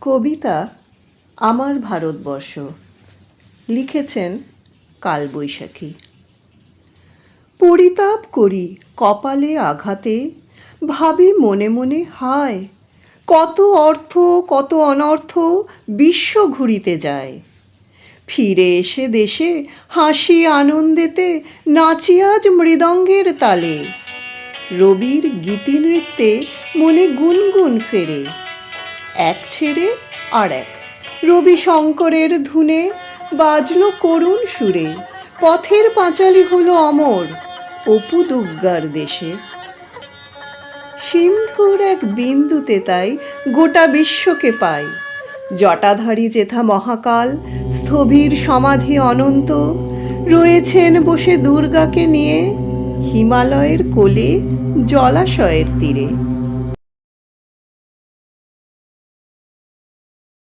কবিতা আমার ভারতবর্ষ। লিখেছেন কালবৈশাখী। পরিতাপ করি কপালে আঘাতে, ভাবি মনে মনে, হায়, কত অর্থ, কত অনর্থ বিশ্ব ঘুরিতে যায়। ফিরে এসে দেশে হাসি আনন্দেতে, নাচি আজ মৃদঙ্গের তালে। রবির গীতি নৃত্যে মনে গুনগুন ফেরে। এক ছেড়ে আর এক। রবি শঙ্করের ধুনে বাজল করুণ সুরে, পথের পাঁচালি হলো অমর অপু দুর্গার দেশে। সিন্ধুর এক বিন্দুতে তাই গোটা বিশ্বকে পাই। জটাধারী যেথা মহাকাল, স্থবির সমাধি অনন্ত, রয়েছেন বসে দুর্গাকে নিয়ে হিমালয়ের কোলে জলাশয়ের তীরে।